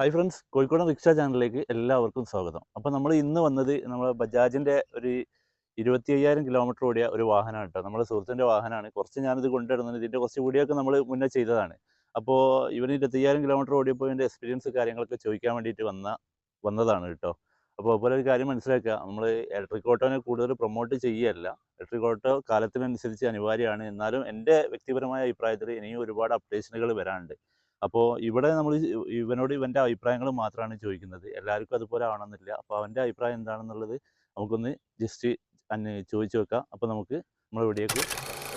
Hi friends കോഴിക്കോടൻ rickshaw ചാനലിലേക്ക് എല്ലാവർക്കും സ്വാഗതം. അപ്പോൾ നമ്മൾ ഇന്ന് വന്നത് നമ്മളെ ബജാജിന്റെ ഒരു ഇരുപത്തി അയ്യായിരം കിലോമീറ്റർ ഓടിയ ഒരു വാഹനമാണ് കേട്ടോ. നമ്മുടെ സുഹൃത്തിന്റെ വാഹനമാണ്. കുറച്ച് ഞാനിത് കൊണ്ടുവരുന്നത് ഇതിന്റെ കുറച്ച് കൂടിയൊക്കെ നമ്മൾ മുന്നേ ചെയ്തതാണ്. അപ്പോൾ ഇവന് ഇരുപത്തി അയ്യായിരം കിലോമീറ്റർ ഓടിയപ്പോൾ ഇതിന്റെ എക്സ്പീരിയൻസ് കാര്യങ്ങളൊക്കെ ചോദിക്കാൻ വേണ്ടിയിട്ട് വന്ന വന്നതാണ് കേട്ടോ. അപ്പോൾ അതുപോലെ ഒരു കാര്യം മനസ്സിലാക്കുക. നമ്മൾ ഇലക്ട്രിക് ഓട്ടോനെ കൂടുതൽ പ്രൊമോട്ട് ചെയ്യുകയല്ല ഇലക്ട്രിക് ഓട്ടോ കാലത്തിനനുസരിച്ച് അനിവാര്യമാണ്. എന്നാലും എന്റെ വ്യക്തിപരമായ അഭിപ്രായത്തിൽ ഇനിയും ഒരുപാട് അപ്ഡേഷനുകൾ വരാനുണ്ട്. അപ്പോൾ ഇവിടെ നമ്മൾ ഇവനോട് ഇവന്റെ അഭിപ്രായങ്ങൾ മാത്രമാണ് ചോദിക്കുന്നത്. എല്ലാവർക്കും അതുപോലെ ആവണമെന്നില്ല. അപ്പോൾ അവന്റെ അഭിപ്രായം എന്താണെന്നുള്ളത് നമുക്കൊന്ന് ജസ്റ്റ് അന്ന് ചോദിച്ചു വെക്കാം അപ്പോൾ നമുക്ക് നമ്മൾ ഇവിടേക്ക്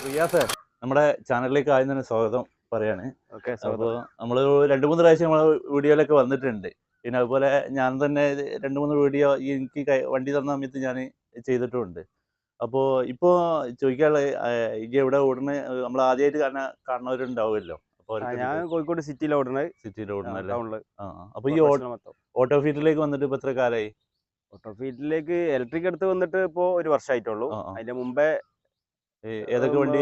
റിയാസ് നമ്മുടെ ചാനലിലേക്ക് ആദ്യം തന്നെ സ്വാഗതം പറയാണ്. ഓക്കെ അപ്പോൾ നമ്മൾ രണ്ട് മൂന്ന് പ്രാവശ്യം നമ്മളെ വീഡിയോയിലൊക്കെ വന്നിട്ടുണ്ട്. പിന്നെ അതുപോലെ ഞാൻ തന്നെ രണ്ട് മൂന്ന് വീഡിയോ എനിക്ക് വണ്ടി തന്ന സമയത്ത് ഞാൻ ചെയ്തിട്ടുമുണ്ട് അപ്പോൾ ഇപ്പോൾ ചോദിക്കാനുള്ള ഇനി എവിടെ ഉടനെ നമ്മൾ ആദ്യമായിട്ട് കാണാൻ കാണുന്നവരുണ്ടാവുമല്ലോ. ഞാൻ കോഴിക്കോട് സിറ്റിയിൽ ഓടുന്നത്. സിറ്റിയിൽ ഓടുന്നല്ലേ ടൗണിൽ. അപ്പോൾ ഈ ഓട്ടോ ഫീൽഡിലേക്ക് വന്നിട്ട് ഇപ്പൊ എത്ര കാലായി? ഓട്ടോ ഫീൽഡിലേക്ക് ഇലക്ട്രിക് എടുത്ത് വന്നിട്ട് ഇപ്പോ ഒരു വർഷമായിട്ടുള്ളൂ. അതിന്റെ മുമ്പേ ഏതൊക്കെ വണ്ടി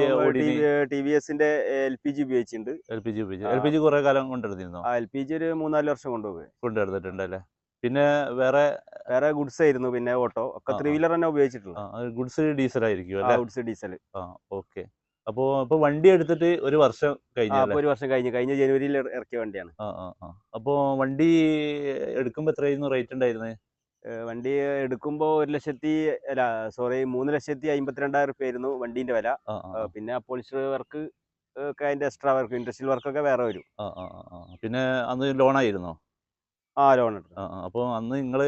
ടി വി എസിന്റെ എൽ പി ജി ഉപയോഗിച്ചിട്ടുണ്ട്. എൽ പി ജി ഉപയോഗിച്ചു. എൽ പി ജി കുറേ കാലം കൊണ്ടെടുത്തിരുന്നോ എൽ പി ജി ഒരു മൂന്നാൽ വർഷം കൊണ്ടുപോയി. കൊണ്ടെടുത്തിട്ടുണ്ടല്ലേ പിന്നെ വേറെ? വേറെ ഗുഡ്സ് ആയിരുന്നു പിന്നെ ഓട്ടോ. ഒക്കെ ത്രീ വീലർ തന്നെ ഉപയോഗിച്ചിട്ടുള്ളൂ. ഗുഡ്സ് ഡീസൽ ആയിരിക്കും അല്ലേ? ഗുഡ്സ് ഡീസൽ ആ ഓക്കെ. അപ്പോൾ അപ്പൊ വണ്ടി എടുത്തിട്ട് ഒരു വർഷം കഴിഞ്ഞു അപ്പൊ ഒരു വർഷം കഴിഞ്ഞു കഴിഞ്ഞ ജനുവരിയിൽ ഇറക്കിയ വണ്ടിയാണ്. അപ്പോൾ വണ്ടി എടുക്കുമ്പോ എത്രയായിരുന്നു റേറ്റ് ഉണ്ടായിരുന്നത് വണ്ടി എടുക്കുമ്പോ ഒരു ലക്ഷത്തി അല്ല സോറി മൂന്ന് ലക്ഷത്തി അമ്പത്തിരണ്ടായിരം റുപ്യ ആയിരുന്നു വണ്ടീന്റെ വില. പിന്നെ പോളിസ്റ്റർ വർക്ക് ഒക്കെ അതിന്റെ എക്സ്ട്രാ വർക്ക് ഇൻഡസ്ട്രിയൽ വർക്കൊക്കെ വേറെ വരും. പിന്നെ അന്ന് ലോൺ ആയിരുന്നോ? ആ ലോൺ അപ്പൊ അപ്പോൾ അന്ന് നിങ്ങൾ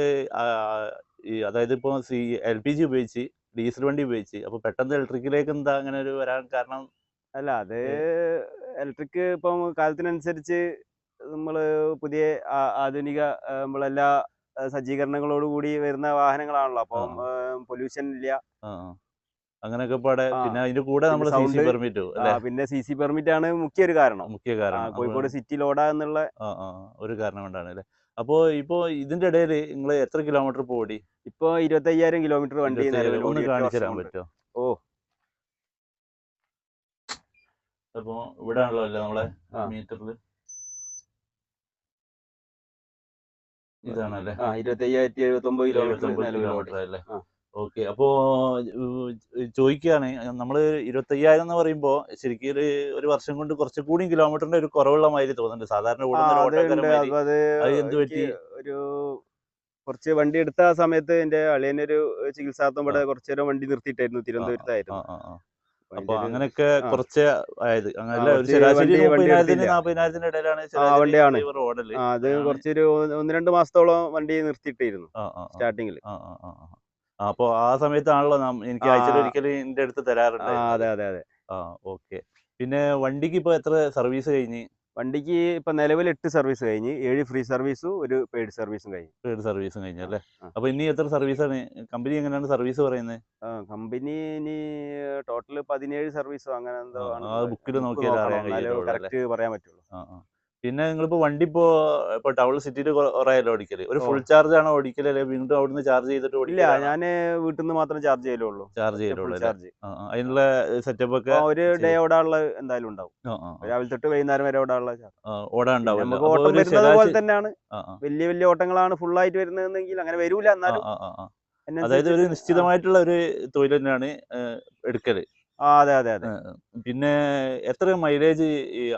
അതായത് ഇപ്പോൾ സി എൽ പി ജി ഉപയോഗിച്ച് ഡീസൽ വണ്ടി ഉപയോഗിച്ച്. അപ്പോൾ പെട്ടെന്ന് ഇലക്ട്രിക്കിലേക്ക് എന്താ അങ്ങനെ ഒരു വരാൻ കാരണം? അല്ല അത് ഇലക്ട്രിക് ഇപ്പം കാലത്തിനനുസരിച്ച് നമ്മൾ പുതിയ ആധുനിക നമ്മളെല്ലാ സജ്ജീകരണങ്ങളോട് കൂടി വരുന്ന വാഹനങ്ങളാണല്ലോ. അപ്പം പൊല്യൂഷൻ ഇല്ല. അങ്ങനെയൊക്കെ പാടെ പിന്നെ അതിന്റെ കൂടെ നമ്മൾ സി അല്ലേ? പിന്നെ സി സി പെർമിറ്റ് ആണ് മുഖ്യ ഒരു കാരണം. മുഖ്യ കാരണം. കോഴിക്കോട് സിറ്റി ലോഡ എന്നുള്ള ഒരു കാരണം കൊണ്ടാണ് അല്ലേ? അപ്പോൾ ഇപ്പോൾ ഇതിന്റെ ഇടയിൽ നിങ്ങൾ എത്ര കിലോമീറ്റർ ഓടി ഇപ്പോ ഇരുപത്തി അയ്യായിരം കിലോമീറ്റർ വണ്ടി നിലവിൽ ഒന്ന് കാണിച്ചു തരാൻ കൊണ്ട്. പറ്റുമോ ഓ. അപ്പോൾ ഇവിടെ ആണല്ലോ അല്ലേ നമ്മളെ ആ. മീറ്ററിൽ ഇതാണല്ലേ ആ ഇരുപത്തി അയ്യായിരത്തി എഴുപത്തി ഒമ്പത് കിലോമീറ്റർ നിലവിൽ ഓടി കിലോമീറ്റർ അല്ലേ ആ. ഓക്കെ. അപ്പോ ചോദിക്കുകയാണ്. നമ്മൾ ഇരുപത്തയ്യായിരം എന്ന് പറയുമ്പോൾ ശരിക്കും ഒരു ഒരു വർഷം കൊണ്ട് കുറച്ച് കൂടി കിലോമീറ്ററിന്റെ ഒരു കുറവുള്ള മാതിരി തോന്നുന്നുണ്ട്. സാധാരണ ഓടുന്ന ഒരു കുറച്ച് വണ്ടി എടുത്ത ആ സമയത്ത് എന്റെ അളിയനൊരു ചികിത്സാർത്ഥം ഇവിടെ കുറച്ചു നേരം വണ്ടി നിർത്തിയിട്ടായിരുന്നു. തിരുവനന്തപുരത്തായിരുന്നു. അപ്പൊ അങ്ങനെയൊക്കെ. കുറച്ച്. നാപ്പതിനായിരത്തിന്റെ ഇടയിലാണ് ഓടൽ. അത്. കുറച്ചൊരു ഒന്ന് രണ്ട് മാസത്തോളം വണ്ടി നിർത്തിയിട്ടായിരുന്നു ആ. ആ ആ. സമയത്താണല്ലോ എനിക്ക് അയച്ചിട്ട് ആഴ്ചയിൽ ഒരിക്കൽ എന്റെ അടുത്ത് തരാറുണ്ട് അതെ അതെ അതെ. ആ ഓക്കെ. പിന്നെ വണ്ടിക്ക് ഇപ്പൊ എത്ര സർവീസ് കഴിഞ്ഞ്? വണ്ടിക്ക് ഇപ്പൊ നിലവിൽ എട്ട് സർവീസ് കഴിഞ്ഞ് ഏഴ് ഫ്രീ സർവീസും ഒരു പെയ്ഡ് സർവീസും കഴിഞ്ഞു. പെയ്ഡ് സർവീസും കഴിഞ്ഞു അല്ലേ? അപ്പൊ ഇനി എത്ര സർവീസാണ്? കമ്പനി എങ്ങനെയാണ് സർവീസ് പറയുന്നത് കമ്പനി ഇനി ടോട്ടൽ പതിനേഴ് സർവീസോ അങ്ങനെ എന്തോ ബുക്കിൽ? കറക്റ്റ് പറയാൻ പറ്റുള്ളൂ. പിന്നെ നിങ്ങളിപ്പോ വണ്ടി ഇപ്പോ ഇപ്പൊ ടൗൺ സിറ്റിയിൽ കുറേയല്ലോ ഓടിക്കൽ ഒരു ഫുൾ ചാർജ് ആണോ ഓടിക്കൽ അല്ലെങ്കിൽ വീണ്ടും അവിടുന്ന് ചാർജ് ചെയ്തിട്ട് ഇല്ല ഞാൻ ഞാൻ വീട്ടിൽ നിന്ന് മാത്രം ചാർജ് ചെയ്യലുള്ളൂ ചാർജ് അല്ലേ? ചാർജ് ആ, ആ. അതിനുള്ള സെറ്റപ്പ് ഒക്കെ ഒരു ഡേ ഓടാനുള്ള എന്തായാലും ഉണ്ടാവും ആ, ആ, ആ. രാവിലെ തൊട്ട് വൈകുന്നേരം വരെ ഓടാനുള്ള. ആ, ഓടാൻ. നമുക്ക് അപ്പൊ ഓട്ടം ഒരു വരുന്നത് പോലെ ശരാശരി- തന്നെയാണ് ആ, ആ, വലിയ വലിയ ഓട്ടങ്ങളാണ് ഫുൾ ആയിട്ട് വരുന്നതെങ്കിൽ അങ്ങനെ വരൂല ആ, എന്നാലും ആ, ആ, ആ. അതിനനുസരിച്ച് അതായത് ഒരു. നിശ്ചിതമായിട്ടുള്ള ഒരു തൊഴിൽ തന്നെയാണ് ഏഹ്, എടുക്കൽ അതെ അതെ അതെ. പിന്നെ എത്ര മൈലേജ്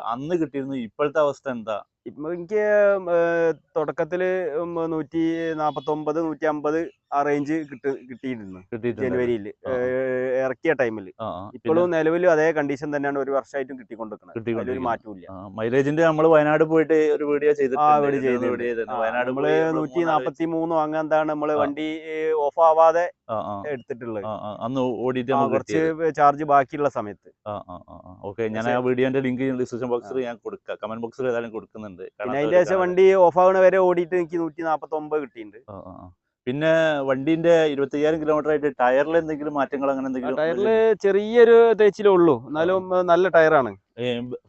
അന്ന് കിട്ടിയിരുന്നു ഇപ്പോഴത്തെ അവസ്ഥ എന്താ? ഇപ്പൊ എനിക്ക് തുടക്കത്തിൽ നൂറ്റി നാപ്പത്തി ഒമ്പത് നൂറ്റി അമ്പത് ആ റേഞ്ച് കിട്ടി കിട്ടിയിരുന്നു കിട്ടിയിട്ടുണ്ട്. ജനുവരിയിൽ ഇറക്കിയ ടൈമിൽ ഇപ്പോഴും നിലവിലും അതേ കണ്ടീഷൻ തന്നെയാണ് ഒരു വർഷമായിട്ടും കിട്ടിക്കൊണ്ടിരിക്കുന്നത് അതിലൊരു. മാറ്റമില്ല മൈലേജിന്റെ നമ്മൾ വയനാട് പോയിട്ട് ഒരു വീഡിയോ. വയനാട് നമ്മൾ നൂറ്റി നാപ്പത്തി മൂന്നോ അങ്ങനെ എന്താണ് നമ്മൾ വണ്ടി ഓഫ് ആവാതെ എടുത്തിട്ടുള്ളത്. അന്ന് ഓടിയിട്ട് കുറച്ച് ചാർജ് ബാക്കിയുള്ള സമയത്ത്. ഓക്കെ ഞാൻ ആ വീഡിയോന്റെ ലിങ്ക് ഡിസ്ക്രിപ്ഷൻ ബോക്സിൽ ഞാൻ കൊടുക്കാം. കമന്റ് ബോക്സിൽ ഏതായാലും കൊടുക്കുന്നുണ്ട്. പിന്നെ അതിന്റെ ശേഷം വണ്ടി ഓഫ് ആവണ വരെ ഓടിയിട്ട് എനിക്ക് നൂറ്റി നാപ്പത്തി ഒമ്പത് കിട്ടിയിട്ടുണ്ട്. പിന്നെ വണ്ടിന്റെ ഇരുപത്തയ്യായിരം കിലോമീറ്റർ ആയിട്ട് ടയറിൽ എന്തെങ്കിലും മാറ്റങ്ങൾ അങ്ങനെ എന്തെങ്കിലും ടയറിൽ ചെറിയൊരു തേച്ചിലേ ഉള്ളൂ. എന്നാലും നല്ല ടയറാണ്.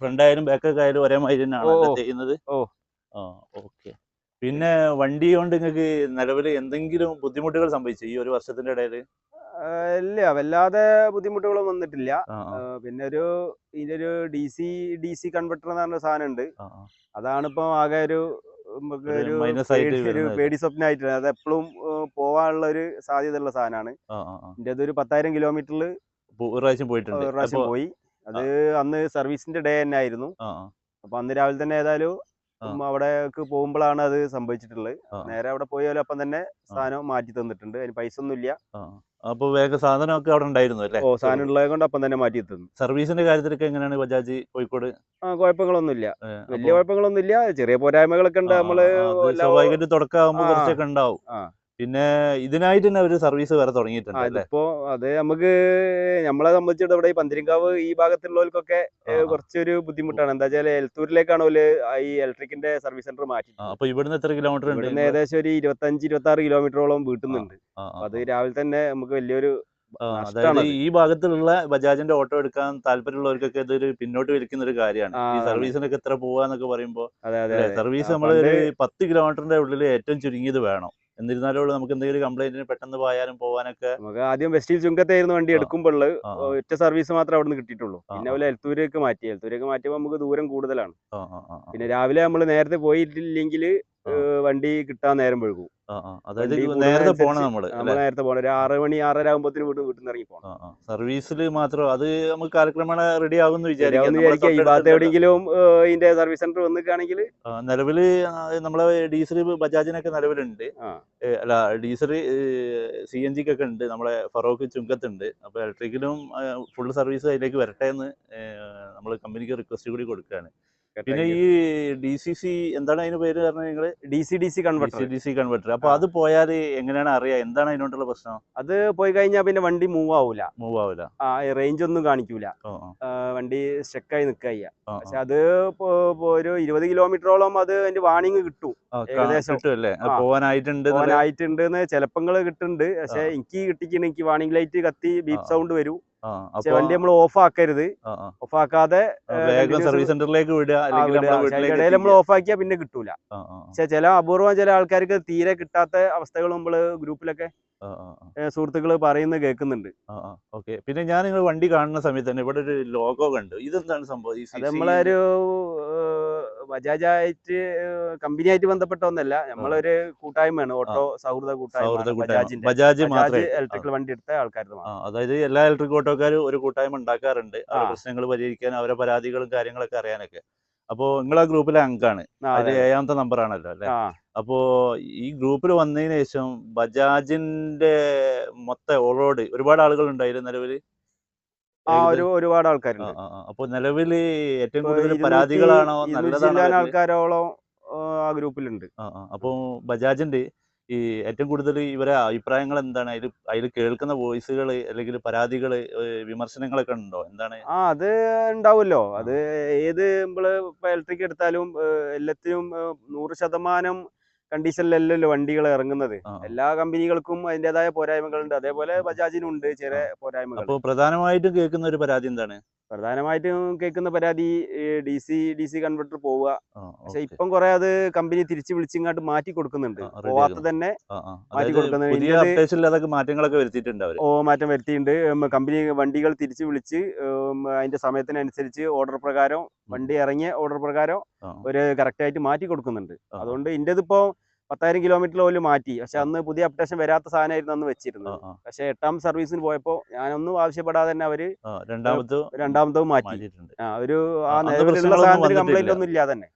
ഫ്രണ്ട് ആയാലും ബാക്ക് ഒക്കെ ആയാലും ഒരേ മാതിരി തന്നെയാണ്. ചെയ്യുന്നത്? ഓ. ഓക്കെ. പിന്നെ വണ്ടി കൊണ്ട് നിങ്ങൾക്ക് നിലവിൽ എന്തെങ്കിലും ബുദ്ധിമുട്ടുകൾ സംഭവിച്ചു ഈ ഒരു വർഷത്തിന്റെ ഇടയിൽ ഇല്ല. വല്ലാതെ ബുദ്ധിമുട്ടുകളും വന്നിട്ടില്ല. പിന്നെ ഒരു ഇതിന്റെ ഒരു D C D C converter എന്ന് പറഞ്ഞ സാധനം ഉണ്ട്. അതാണ് ഇപ്പൊ ആകെ ഒരു ഒരു പേടി- സ്വപ്നമായിട്ട് അത് എപ്പോഴും പോവാനുള്ള ഒരു സാധ്യത ഉള്ള സാധനമാണ്. എന്റെ അത് ഒരു പത്തായിരം കിലോമീറ്ററിൽ ഒരു പ്രാവശ്യം പോയിട്ടുണ്ട്. ഒരു പ്രാവശ്യം പോയി. അത് അന്ന് സർവീസിന്റെ ഡേ തന്നെ ആയിരുന്നു. അപ്പൊ അന്ന് രാവിലെ തന്നെ ഏതായാലും അവിടേക്ക് പോകുമ്പോഴാണ് അത് സംഭവിച്ചിട്ടുള്ളത്. നേരെ അവിടെ പോയാലും അപ്പം തന്നെ സാധനം മാറ്റി തന്നിട്ടുണ്ട്. അതിന് പൈസ ഒന്നും ഇല്ല അപ്പൊ വേഗം സാധനമൊക്കെ അവിടെ ഉണ്ടായിരുന്നു അല്ലേ? ഓ സാധനം ഉള്ളത് കൊണ്ട് അപ്പം തന്നെ മാറ്റി തന്നു. സർവീസിന്റെ കാര്യത്തിലൊക്കെ എങ്ങനെയാണ് ബജാജ് കോഴിക്കോട്? ആ കുഴപ്പങ്ങളൊന്നും ഇല്ല വലിയ കുഴപ്പങ്ങളൊന്നുമില്ല. ചെറിയ പോരായ്മകളൊക്കെ ഉണ്ട് നമ്മൾ സ്വാഭാവികമായിട്ട് തുടക്കമാകുമ്പോ കുറച്ചൊക്കെ ഉണ്ടാവും. പിന്നെ ഇതിനായിട്ട് തന്നെ ഒരു സർവീസ് വരെ തുടങ്ങിയിട്ടുണ്ട് അതിപ്പോ അത് നമുക്ക് നമ്മളെ സംബന്ധിച്ചിട്ട് ഇവിടെ ഈ പന്തിരിങ്കാവ് ഈ ഭാഗത്തുള്ളവർക്കൊക്കെ. കുറച്ചൊരു ബുദ്ധിമുട്ടാണ്. എന്താ വെച്ചാൽ എൽത്തൂരിലേക്കാണ് ഓൽ ഈ ഇലക്ട്രിക്കിന്റെ സർവീസ് സെന്റർ മാറ്റി അപ്പൊ ഇവിടുന്ന് എത്ര കിലോമീറ്റർ ഉണ്ട് ഏകദേശം ഒരു ഇരുപത്തഞ്ച് ഇരുപത്തി ആറ് കിലോമീറ്ററോളം വീട്ടുന്നുണ്ട് അത് രാവിലെ തന്നെ നമുക്ക് വലിയൊരു അതായത് ഈ ഭാഗത്തുള്ള ബജാജിന്റെ ഓട്ടോ എടുക്കാൻ താല്പര്യമുള്ളവർക്കൊക്കെ ഇതൊരു പിന്നോട്ട് വലിക്കുന്ന ഒരു കാര്യമാണ് ഈ സർവീസിനൊക്കെ എത്ര പോവാന്നൊക്കെ പറയുമ്പോ. സർവീസ് നമ്മൾ ഒരു പത്ത് കിലോമീറ്ററിന്റെ ഉള്ളിൽ ഏറ്റവും ചുരുങ്ങിയത് വേണം. എന്നിരുന്നാലും ഉള്ളു നമുക്ക് എന്തെങ്കിലും കംപ്ലൈന്റിന് പെട്ടെന്ന് പോയാലും പോകാനൊക്കെ നമുക്ക് ആദ്യം വെസ്റ്റിൽ ചുങ്കത്തായിരുന്നു വണ്ടി. എടുക്കുമ്പോൾ ഒറ്റ സർവീസ് മാത്രമേ അവിടെ നിന്ന് കിട്ടിയിട്ടുള്ളൂ പിന്നെ. പോലെ എൽത്തൂരേക്ക് മാറ്റി. എൽത്തൂരേക്ക് മാറ്റിയപ്പോൾ നമുക്ക് ദൂരം കൂടുതലാണ്. പിന്നെ രാവിലെ നമ്മൾ നേരത്തെ പോയിട്ടില്ലെങ്കിൽ വണ്ടി കിട്ടാൻ നേരം വഴുകും. അതായത് നേരത്തെ പോണം നമ്മൾ നമ്മൾ നേരത്തെ പോണം ഒരു ആറ് മണി ആറര ആകുമ്പോഴത്തേന് വീട് വീട്ടിൽ നിന്ന് ഇറങ്ങി പോകണം സർവീസിൽ മാത്രം അത് നമുക്ക് കാലക്രമേണ റെഡി ആകുമെന്ന് വിചാരിക്കാം. എവിടെയെങ്കിലും ഇതിന്റെ സർവീസ് സെന്റർ വന്നിക്കാണെങ്കിൽ നിലവിൽ നമ്മളെ ഡീസൽ ബജാജിനൊക്കെ നിലവിലുണ്ട്. അല്ല ഡീസൽ സി എൻ ജിക്കൊക്കെ ഉണ്ട്. നമ്മളെ ഫറോക്ക് ചുങ്കത്തുണ്ട്. അപ്പൊ ഇലക്ട്രിക്കലും ഫുൾ സർവീസ് അതിലേക്ക് വരട്ടെ എന്ന് നമ്മൾ കമ്പനിക്ക് റിക്വസ്റ്റ് കൂടി കൊടുക്കുകയാണ് പിന്നെ ഈ ഡി സി സി എന്താണ് അതിന് പേര് പറഞ്ഞത് നിങ്ങൾ? D C D C converter D C converter അപ്പൊ അത് പോയാൽ എങ്ങനെയാണ് അറിയാ? എന്താണ് അതിനോട്ടുള്ള പ്രശ്നം? അത് പോയി കഴിഞ്ഞാൽ പിന്നെ വണ്ടി മൂവ് ആവൂല. മൂവ് ആവൂല. ആ റേഞ്ച് ഒന്നും കാണിക്കൂല. വണ്ടി സ്റ്റക്കായി നിക്കായി. പക്ഷെ അത് ഒരു ഇരുപത് കിലോമീറ്ററോളം അത് അതിന്റെ വാണിംഗ് കിട്ടും. ഏകദേശം. പോവാനായിട്ടുണ്ട് എന്നുള്ള- പോകാനായിട്ടുണ്ട് എന്ന് ചിലപ്പങ്ങൾ കിട്ടുന്നുണ്ട്. പക്ഷെ എനിക്ക് കിട്ടിക്കണ എനിക്ക് വാണിംഗ് ലൈറ്റ് കത്തി ബീപ് സൗണ്ട് വരും. വണ്ടി നമ്മൾ ഓഫ് ആക്കരുത്. ഓഫ് ആക്കാതെ സർവീസ് സെന്ററിലേക്ക് വിടുക നമ്മൾ ഓഫ് ആക്കിയാൽ പിന്നെ കിട്ടൂല. പക്ഷെ ചില അപൂർവം ചില ആൾക്കാർക്ക് തീരെ കിട്ടാത്ത അവസ്ഥകൾ നമ്മൾ ഗ്രൂപ്പിലൊക്കെ. സുഹൃത്തുക്കൾ പറയുന്നത് കേൾക്കുന്നുണ്ട്. ഓക്കെ. പിന്നെ ഞാൻ നിങ്ങൾ വണ്ടി കാണുന്ന സമയത്ത് തന്നെ ഇവിടെ ഒരു ലോഗോ കണ്ടു. ഇതെന്താണ് സംഭവം? ഈ ബജാജായിട്ട് കമ്പനി ആയിട്ട് ബന്ധപ്പെട്ട ഒന്നല്ല. നമ്മളൊരു കൂട്ടായ്മയാണ്. ഓട്ടോ സൗഹൃദ കൂട്ടായ്മ. ബജാജ് ഇലക്ട്രിക്കൽ വണ്ടി എടുത്ത ആൾക്കാർ അതായത് എല്ലാ ഇലക്ട്രിക് ഓട്ടോക്കാരും ഒരു കൂട്ടായ്മ ഉണ്ടാക്കാറുണ്ട്. പ്രശ്നങ്ങൾ പരിഹരിക്കാൻ അവരെ പരാതികളും കാര്യങ്ങളൊക്കെ അറിയാനൊക്കെ. അപ്പോ നിങ്ങൾ ആ ഗ്രൂപ്പിലെ അംഗമാണ് അത്. ഏഴാമത്തെ നമ്പർ ആണല്ലോ അല്ലെ? അപ്പോ ഈ ഗ്രൂപ്പിൽ വന്നതിന് ശേഷം ബജാജിന്റെ മൊത്തം ഓളോട് ഒരുപാട് ആളുകൾ ഉണ്ടായിരുന്നു ഒരു ഒരുപാട് ആൾക്കാരുണ്ട്. അപ്പൊ നിലവിൽ ഏറ്റവും കൂടുതൽ പരാതികളാണോ നല്ലതാണ് ആൾക്കാരോളം ആ, ഗ്രൂപ്പിലുണ്ട്. അപ്പൊ ബജാജിന്റെ ഈ ഏറ്റവും കൂടുതൽ ഇവരെ അഭിപ്രായങ്ങൾ എന്താണ്? അതിൽ അതിൽ കേൾക്കുന്ന വോയിസുകൾ അല്ലെങ്കിൽ പരാതികൾ വിമർശനങ്ങളൊക്കെ ഉണ്ടോ? എന്താണ്? ആ അത് ഉണ്ടാവുമല്ലോ. അത് ഏത് നമ്മൾ ഇലക്ട്രിക് എടുത്താലും എല്ലാത്തിനും നൂറ് ശതമാനം കണ്ടീഷനിലല്ലല്ലോ വണ്ടികൾ ഇറങ്ങുന്നത്. എല്ലാ കമ്പനികൾക്കും അതിന്റേതായ പോരായ്മകളുണ്ട്. അതേപോലെ ബജാജിനും ഉണ്ട് ചെറിയ പോരായ്മകൾ. അപ്പോൾ പ്രധാനമായിട്ടും കേൾക്കുന്ന ഒരു പരാതി എന്താണ്? പ്രധാനമായിട്ടും കേൾക്കുന്ന പരാതി D C D C converter പോവുക. പക്ഷെ. ഇപ്പം കുറെ അത് കമ്പനി തിരിച്ചു വിളിച്ചിങ്ങോട്ട് മാറ്റി കൊടുക്കുന്നുണ്ട്. പോവാത്ത തന്നെ. മാറ്റി കൊടുക്കുന്നുണ്ട്. മാറ്റങ്ങളൊക്കെ വരുത്തിയിട്ടുണ്ട് ഓ മാറ്റം വരുത്തിയിട്ടുണ്ട്. കമ്പനി വണ്ടികൾ തിരിച്ചു വിളിച്ച് അതിന്റെ സമയത്തിനനുസരിച്ച് ഓർഡർ പ്രകാരം വണ്ടി ഇറങ്ങിയ ഓർഡർ പ്രകാരം ഒരു കറക്റ്റ് ആയിട്ട് മാറ്റി കൊടുക്കുന്നുണ്ട്. അതുകൊണ്ട് ഇന്റേത് ഇപ്പോ പത്തായിരം കിലോമീറ്റർ പോലും മാറ്റി. പക്ഷെ അന്ന് പുതിയ അപ്ഡേഷൻ വരാത്ത സാധനമായിരുന്നു അന്ന് വെച്ചിരുന്നത്. പക്ഷെ എട്ടാം സർവീസിന് പോയപ്പോ ഞാനൊന്നും ആവശ്യപ്പെടാതെ തന്നെ അവർ ആ, രണ്ടാമത്തെ രണ്ടാമതും മാറ്റി. മാറ്റിയിട്ടുണ്ട്. ഒരു ആ, നിലവിലുള്ള സാധനത്തിന് കംപ്ലൈന്റ് ഒന്നും ഇല്ലാതെ തന്നെ.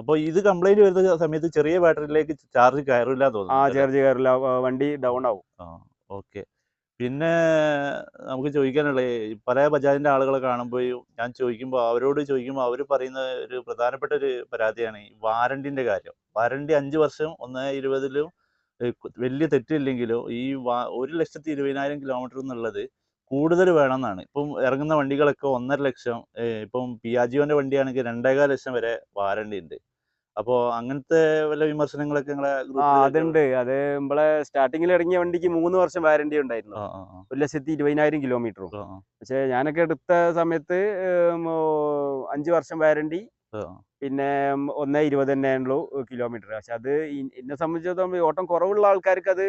അപ്പോൾ ഇത് കംപ്ലൈന്റ് വരുന്ന സമയത്ത് ചെറിയ ബാറ്ററിയിലേക്ക് ചാർജ് കയറില്ല ആ തോന്നുന്നു ആ ചാർജ് കയറില്ല. വണ്ടി ഡൗൺ ആവും. ഓക്കെ പിന്നെ നമുക്ക് ചോദിക്കാനുള്ള പല ബജാജിന്റെ ആളുകളെ കാണുമ്പോൾ ഞാൻ ചോദിക്കുമ്പോൾ അവരോട് ചോദിക്കുമ്പോൾ അവർ പറയുന്ന ഒരു പ്രധാനപ്പെട്ട ഒരു പരാതിയാണ് ഈ വാറണ്ടിന്റെ കാര്യം. വാറണ്ടി അഞ്ച് വർഷം ഒന്ന് ഇരുപതിലും വലിയ തെറ്റില്ലെങ്കിലും ഈ വാ ഒരു ലക്ഷത്തി ഇരുപതിനായിരം കിലോമീറ്റർ എന്നുള്ളത് കൂടുതൽ വേണമെന്നാണ്. ഇപ്പം ഇറങ്ങുന്ന വണ്ടികളൊക്കെ ഒന്നര ലക്ഷം ഇപ്പം പിയാജിയോന്റെ വണ്ടിയാണെങ്കിൽ രണ്ടേകാൽ ലക്ഷം വരെ വാറണ്ടി ഉണ്ട് അപ്പോൾ അങ്ങനത്തെ വല്ല വിമർശനങ്ങളൊക്കെ നിങ്ങളെ അതുണ്ട്. അത് നമ്മളെ സ്റ്റാർട്ടിങ്ങിൽ ഇറങ്ങിയ വണ്ടിക്ക് മൂന്ന് വർഷം വാരണ്ടി ഉണ്ടായിരുന്നു. ഒരു ലക്ഷത്തി ഇരുപതിനായിരം കിലോമീറ്ററും പക്ഷെ ഞാനൊക്കെ എടുത്ത സമയത്ത് അഞ്ചു വർഷം വാരണ്ടി പിന്നെ ഒന്ന് ഇരുപത് തന്നെ ഉള്ളൂ കിലോമീറ്റർ പക്ഷെ അത് എന്നെ സംബന്ധിച്ചിടത്തോളം ഓട്ടം കുറവുള്ള ആൾക്കാർക്ക് അത്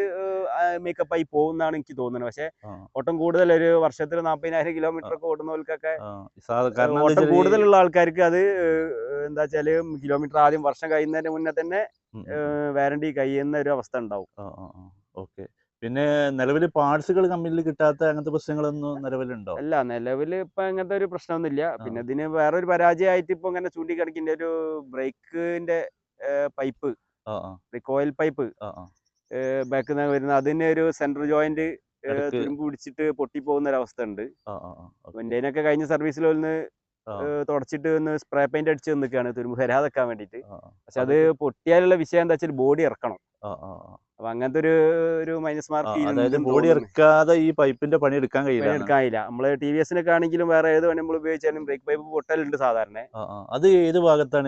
മേക്കപ്പ് ആയി പോകുന്നതാണ് എനിക്ക് തോന്നുന്നത്. പക്ഷെ ഓട്ടം കൂടുതൽ ഒരു വർഷത്തിൽ നാൽപ്പതിനായിരം കിലോമീറ്റർ ഒക്കെ ഓടുന്നവർക്കൊക്കെ ഓട്ടം കൂടുതലുള്ള ആൾക്കാർക്ക് അത് എന്താ വെച്ചാൽ കിലോമീറ്റർ ആദ്യം വർഷം കഴിയുന്നതിന് മുന്നേ തന്നെ. വാറണ്ടി കഴിയുന്ന ഒരു അവസ്ഥ ഉണ്ടാവും. ഓക്കെ. പിന്നെ നിലവിൽ പാർട്സുകൾ കമ്പനിയിൽ കിട്ടാത്ത അങ്ങനത്തെ പ്രശ്നങ്ങളൊന്നും നിലവിലുണ്ടോ? അല്ല നിലവിൽ ഇപ്പൊ അങ്ങനത്തെ ഒരു പ്രശ്നമൊന്നുമില്ല. പിന്നെ ഇതിന് വേറൊരു പരാജയമായിട്ട് ഇപ്പൊ ഇങ്ങനെ ചൂണ്ടിക്കാണിക്കുന്ന ഒരു ബ്രേക്കിന്റെ പൈപ്പ്. Coil pipe. ബാക്കിൽ നിന്ന് വരുന്ന അതിന് ഒരു സെൻട്രൽ ജോയിന്റ് തുരുമ്പ് പിടിച്ചിട്ട് പൊട്ടിപ്പോകുന്ന ഒരു അവസ്ഥ ഉണ്ട് ആ. കഴിഞ്ഞ സർവീസിൽ ഒന്ന് തുടച്ചിട്ട് ഒന്ന് സ്പ്രേ പെയിന്റ് അടിച്ച് നിൽക്കുകയാണ്. തുരുമ്പ് വരാതെക്കാൻ വേണ്ടിയിട്ട്. പക്ഷെ അത് പൊട്ടിയാലുള്ള വിഷയം എന്താ വെച്ചാൽ ബോഡി ഇറക്കണം. അപ്പൊ അങ്ങനത്തെ ഒരു ഒരു മൈനസ് മാർക്ക് ബോഡി ഇറക്കാതെ ഈ പൈപ്പിന്റെ പണി എടുക്കാൻ കഴിയില്ല. എടുക്കാനില്ല നമ്മൾ ടി വി എസിനൊക്കെ ആണെങ്കിലും വേറെ ഏത് പണി നമ്മൾ ഉപയോഗിച്ചാലും ബ്രേക്ക് പൈപ്പ് പൊട്ടലുണ്ട് സാധാരണ. അത് ഏത് ഭാഗത്താണ്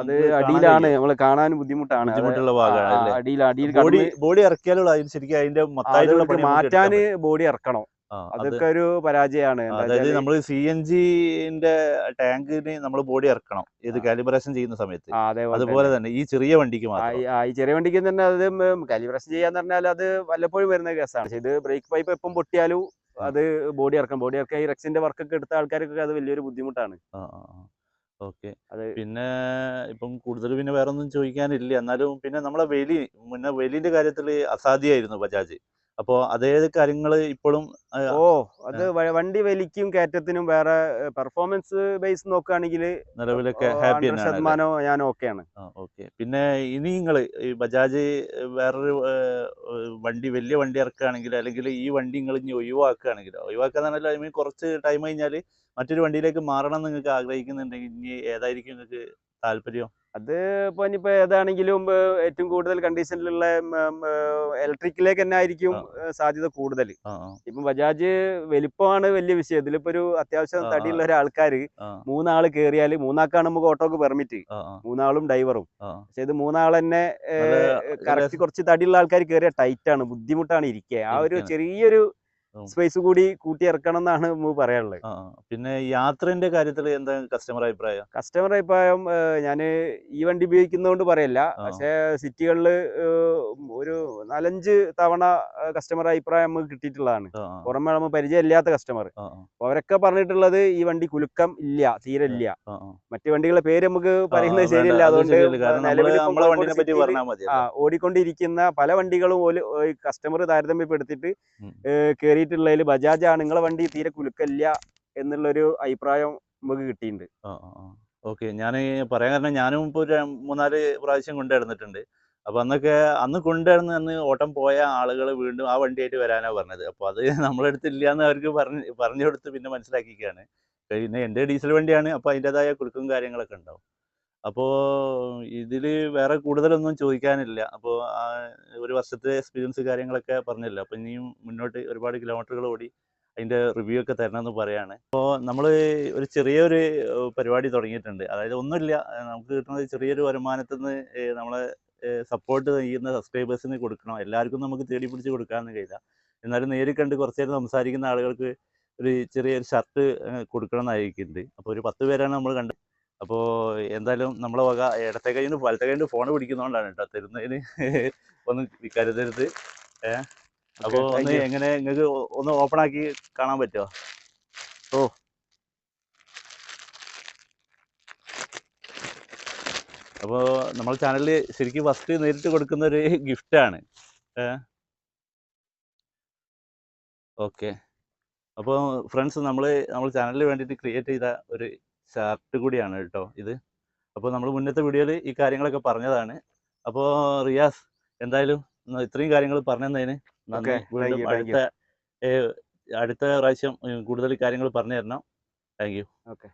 അത് അടിയിലാണ്. നമ്മൾ നമ്മൾ കാണാൻ ബുദ്ധിമുട്ടാണ്. ബുദ്ധിമുട്ടുള്ള ഭാഗമാണ് അടിയിൽ അടിയിൽ ബോഡി ഇറക്കിയാലുള്ള ശരിക്കും അതിന്റെ മാറ്റാന് ബോഡി ഇറക്കണം. അതൊക്കെ ഒരു പരാജയമാണ് അതായത് നമ്മൾ സി എൻ ജിന്റെ ടാങ്കിന് നമ്മൾ ബോഡി ഇറക്കണം. ഇത് കാലിബ്രേഷൻ ചെയ്യുന്ന സമയത്ത്. അതുപോലെ തന്നെ. ഈ ചെറിയ വണ്ടിക്ക് ഈ- ചെറിയ വണ്ടിക്ക് തന്നെ അത് കാലിബ്രേഷൻ ചെയ്യാന്ന് പറഞ്ഞാൽ അത് വല്ലപ്പോഴും വരുന്ന കേസാണ് ഇത് ബ്രേക്ക് പൈപ്പ് എപ്പം പൊട്ടിയാലും അത് ബോഡി ഇറക്കണം. ബോഡി ഇറക്കാൻ ഈ റെക്സിന്റെ വർക്കൊക്കെ എടുത്ത ആൾക്കാർക്കൊക്കെ അത് വലിയൊരു ബുദ്ധിമുട്ടാണ്. ഓക്കെ. അത് പിന്നെ ഇപ്പം കൂടുതൽ പിന്നെ വേറെ ഒന്നും ചോദിക്കാനില്ല. എന്നാലും പിന്നെ നമ്മളെ വെലി മുന്നേ വെലിന്റെ കാര്യത്തിൽ അസാധ്യമായിരുന്നു ബജാജ്. അപ്പോൾ അതേ കാര്യങ്ങൾ ഇപ്പോഴും ഓ അത് വണ്ടി വലിക്കും കയറ്റത്തിനും വേറെ പെർഫോമൻസ് ബേസ് നോക്കുകയാണെങ്കിൽ നിലവിലൊക്കെ ഹാപ്പി ശതമാനം ഞാൻ ഓക്കെയാണ് ഓക്കെ പിന്നെ ഇനി നിങ്ങൾ ഈ ബജാജ് വേറൊരു വണ്ടി വലിയ വണ്ടി ഇറക്കുകയാണെങ്കിൽ അല്ലെങ്കിൽ ഈ വണ്ടി നിങ്ങൾ ഇനി ഒഴിവാക്കുകയാണെങ്കിൽ ഒഴിവാക്കാന്നല്ല ഐ മീൻ കുറച്ച് ടൈം കഴിഞ്ഞാൽ മറ്റൊരു വണ്ടിയിലേക്ക് മാറണം എന്ന് നിങ്ങൾക്ക് ആഗ്രഹിക്കുന്നുണ്ടെങ്കിൽ ഇനി ഏതായിരിക്കും നിങ്ങൾക്ക് താല്പര്യം? അത് ഇപ്പൊ ഇനിയിപ്പോ ഏതാണെങ്കിലും ഏറ്റവും കൂടുതൽ കണ്ടീഷനിലുള്ള ഇലക്ട്രിക്കിലേക്ക് തന്നെ ആയിരിക്കും സാധ്യത കൂടുതൽ. ഇപ്പം ബജാജ് വലിപ്പമാണ് വലിയ വിഷയം. ഇതിലിപ്പോ ഒരു അത്യാവശ്യം. തടിയുള്ള ഒരാൾക്കാര് മൂന്നാൾ കേറിയാൽ മൂന്നാക്കാണ് നമുക്ക് ഓട്ടോക്ക് പെർമിറ്റ്. മൂന്നാളും ഡ്രൈവറും. പക്ഷെ ഇത് മൂന്നാൾ തന്നെ കറക്റ്റ് കുറച്ച് തടിയുള്ള ആൾക്കാർ കേറിയ ടൈറ്റ് ആണ് ബുദ്ധിമുട്ടാണ് ഇരിക്കുക ആ ഒരു ചെറിയൊരു. സ്പേസ് കൂടി കൂട്ടി ഇറക്കണം എന്നാണ് നമുക്ക് പറയാനുള്ളത്. പിന്നെ യാത്രന്റെ കാര്യത്തിൽ എന്താ കസ്റ്റമർ അഭിപ്രായം? കസ്റ്റമർ അഭിപ്രായം ഞാൻ ഈ വണ്ടി ഉപയോഗിക്കുന്നതുകൊണ്ട് പറയല്ല. പക്ഷേ സിറ്റികളിൽ ഒരു നാലഞ്ച് തവണ കസ്റ്റമർ അഭിപ്രായം നമുക്ക് കിട്ടിയിട്ടുള്ളതാണ്. പുറമെ നമ്മൾ പരിചയമില്ലാത്ത കസ്റ്റമർ അവരൊക്കെ പറഞ്ഞിട്ടുള്ളത് ഈ വണ്ടി കുലുക്കം ഇല്ല തീരെ ഇല്ല. മറ്റു വണ്ടികളുടെ പേര് നമുക്ക് പറയുന്നത് ശരിയല്ല. അതുകൊണ്ട് ഓടിക്കൊണ്ടിരിക്കുന്ന പല വണ്ടികളും കസ്റ്റമർ താരതമ്യപ്പെടുത്തിയിട്ട് ഉം. കയറിയിട്ടുള്ളതിൽ ബജാജ് ആണ് നിങ്ങളെ വണ്ടി തീരെ കുലുക്കല്ല എന്നുള്ളൊരു അഭിപ്രായം നമുക്ക് കിട്ടിയിട്ടുണ്ട്. ഓക്കെ. ഞാൻ പറയാൻ കാരണം ഞാനും ഇപ്പോൾ ഒരു മൂന്നാൽ പ്രാവശ്യം കൊണ്ടുവരുന്നിട്ടുണ്ട് അപ്പോൾ അന്നൊക്കെ അന്ന് കൊണ്ടുവരുന്ന അന്ന് ഓട്ടം പോയ ആളുകൾ വീണ്ടും ആ വണ്ടിയായിട്ട് വരാനാ പറഞ്ഞത്. അപ്പോൾ അത് നമ്മളെ അടുത്തില്ല എന്ന് അവർക്ക് പറഞ്ഞ് പറഞ്ഞു കൊടുത്ത് പിന്നെ മനസ്സിലാക്കിക്കുകയാണ് പിന്നെ എന്റെ ഡീസൽ വണ്ടിയാണ്. അപ്പോൾ അതിന്റെതായ കുലുക്കും കാര്യങ്ങളൊക്കെ ഉണ്ടാവും. അപ്പോൾ ഇതിൽ വേറെ കൂടുതലൊന്നും ചോദിക്കാനില്ല. അപ്പോൾ ഒരു വർഷത്തെ എക്സ്പീരിയൻസ് കാര്യങ്ങളൊക്കെ പറഞ്ഞല്ലോ. അപ്പോൾ ഇനിയും മുന്നോട്ട് ഒരുപാട് കിലോമീറ്ററുകൾ ഓടി അതിന്റെ റിവ്യൂ ഒക്കെ തരണമെന്ന് പറയാണ്. അപ്പോൾ നമ്മൾ ഒരു ചെറിയൊരു പരിപാടി തുടങ്ങിയിട്ടുണ്ട്. അതായത് ഒന്നുമില്ല നമുക്ക് കിട്ടുന്നത് ചെറിയൊരു വരുമാനത്തിൽ നിന്ന് നമ്മളെ സപ്പോർട്ട് ചെയ്യുന്ന സബ്സ്ക്രൈബേഴ്സിന് കൊടുക്കണം. എല്ലാവർക്കും നമുക്ക് തേടി പിടിച്ച് കൊടുക്കാമെന്ന് കഴിയില്ല. എന്നാലും നേരിൽ കണ്ട് കുറച്ച് നേരം സംസാരിക്കുന്ന ആളുകൾക്ക് ഒരു ചെറിയൊരു ഷർട്ട് കൊടുക്കണം എന്നായിരിക്കുന്നുണ്ട് അപ്പോൾ ഒരു പത്ത് പേരാണ് നമ്മൾ കണ്ടത്. അപ്പോൾ എന്തായാലും നമ്മളെ വക ഇടത്തെ കയ്യിൽ നിന്ന് വലത്തെ കയ്യിൽ നിന്ന് ഫോൺ പിടിക്കുന്നതുകൊണ്ടാണ് കേട്ടോ തരുന്നതിന്. ഒന്ന് കരുതരുത്. ഏഹ് അപ്പോൾ ഒന്ന് എങ്ങനെ നിങ്ങൾക്ക് ഒന്ന് ഓപ്പൺ ആക്കി കാണാൻ പറ്റുമോ ഓ. അപ്പോൾ നമ്മൾ ചാനലിൽ ശരിക്കും ഫസ്റ്റ് നേരിട്ട് കൊടുക്കുന്ന ഒരു ഗിഫ്റ്റാണ് ഓക്കെ അപ്പോൾ ഫ്രണ്ട്സ് നമ്മൾ നമ്മൾ ചാനലിന് വേണ്ടിയിട്ട് ക്രിയേറ്റ് ചെയ്ത ഒരു ഷർട്ട് കൂടിയാണ് കേട്ടോ ഇത്. അപ്പോൾ നമ്മൾ മുന്നത്തെ വീഡിയോയിൽ ഈ കാര്യങ്ങളൊക്കെ പറഞ്ഞതാണ്. അപ്പോൾ റിയാസ് എന്തായാലും ഇത്രയും കാര്യങ്ങൾ പറഞ്ഞു തന്നതിന് നന്ദി വീണ്ടും അടുത്ത അടുത്ത പ്രാവശ്യം കൂടുതൽ കാര്യങ്ങൾ പറഞ്ഞു തരണം. Thank you. ഓക്കെ.